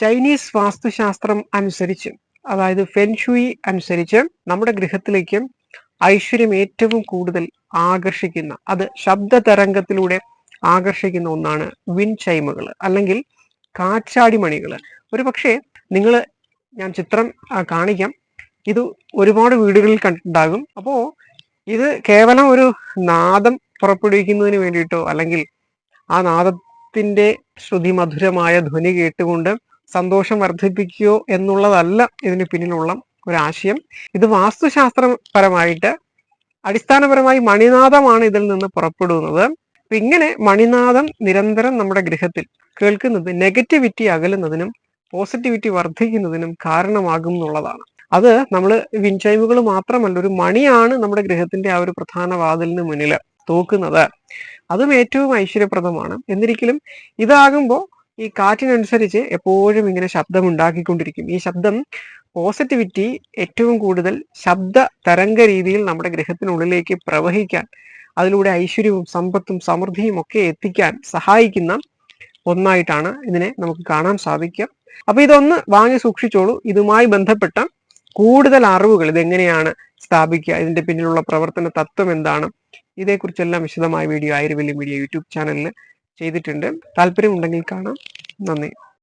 Chinese വാസ്തുശാസ്ത്രം അനുസരിച്ച് അതായത് ഫെൻഷുയി അനുസരിച്ച് നമ്മുടെ ഗൃഹത്തിലേക്ക് ഐശ്വര്യം ഏറ്റവും കൂടുതൽ ആകർഷിക്കുന്ന അത് ശബ്ദ തരംഗത്തിലൂടെ ആകർഷിക്കുന്ന ഒന്നാണ് വിൻ ചൈമുകൾ അല്ലെങ്കിൽ കാച്ചാടി മണികൾ ഒരു പക്ഷേ നിങ്ങൾ ഞാൻ ചിത്രം കാണിക്കാം. ഇത് ഒരുപാട് വീടുകളിൽ കണ്ടുണ്ടാകും അപ്പോൾ ഇത് കേവലം ഒരു നാദം പുറപ്പെടുവിക്കുന്നതിന് വേണ്ടിയിട്ടോ അല്ലെങ്കിൽ ആ നാദത്തിന്റെ ശ്രുതി മധുരമായ ധ്വനി കേട്ടുകൊണ്ട് സന്തോഷം വർദ്ധിപ്പിക്കുകയോ എന്നുള്ളതല്ല ഇതിന് പിന്നിലുള്ള ഒരാശയം. ഇത് വാസ്തുശാസ്ത്രപരമായിട്ട് അടിസ്ഥാനപരമായി മണിനാഥമാണ് ഇതിൽ നിന്ന് പുറപ്പെടുന്നത്. ഇങ്ങനെ മണിനാഥം നിരന്തരം നമ്മുടെ ഗൃഹത്തിൽ കേൾക്കുന്നത് നെഗറ്റിവിറ്റി അകലുന്നതിനും പോസിറ്റിവിറ്റി വർദ്ധിക്കുന്നതിനും കാരണമാകും എന്നുള്ളതാണ്. അത് നമ്മൾ വിൻചൈമുകൾ മാത്രമല്ല ഒരു മണിയാണ് നമ്മുടെ ഗൃഹത്തിന്റെ ആ ഒരു പ്രധാന വാതിലിന് മുന്നിൽ തൂക്കുന്നത്. അതും ഏറ്റവും ഐശ്വര്യപ്രദമാണ്. എന്നിരിക്കലും ഇതാകുമ്പോൾ ഈ കാറ്റിനനുസരിച്ച് എപ്പോഴും ഇങ്ങനെ ശബ്ദം ഉണ്ടാക്കിക്കൊണ്ടിരിക്കും ഈ ശബ്ദം പോസിറ്റിവിറ്റി ഏറ്റവും കൂടുതൽ ശബ്ദ തരംഗ രീതിയിൽ നമ്മുടെ ഗ്രഹത്തിനുള്ളിലേക്ക് പ്രവഹിക്കാൻ അതിലൂടെ ഐശ്വര്യവും സമ്പത്തും സമൃദ്ധിയും ഒക്കെ എത്തിക്കാൻ സഹായിക്കുന്ന ഒന്നായിട്ടാണ് ഇതിനെ നമുക്ക് കാണാൻ സാധിക്കുക. അപ്പൊ ഇതൊന്ന് വാങ്ങി സൂക്ഷിച്ചോളൂ. ഇതുമായി ബന്ധപ്പെട്ട കൂടുതൽ അറിവുകൾ ഇതെങ്ങനെയാണ് സ്ഥാപിക്കുക ഇതിന്റെ പിന്നിലുള്ള പ്രവർത്തന തത്വം എന്താണ് ഇതേക്കുറിച്ചെല്ലാം വിശദമായ വീഡിയോ ആയുർവേലി മീഡിയ യൂട്യൂബ് ചാനലിൽ ചെയ്തിട്ടുണ്ട്. താല്പര്യമുണ്ടെങ്കിൽ കാണാം. നന്ദി.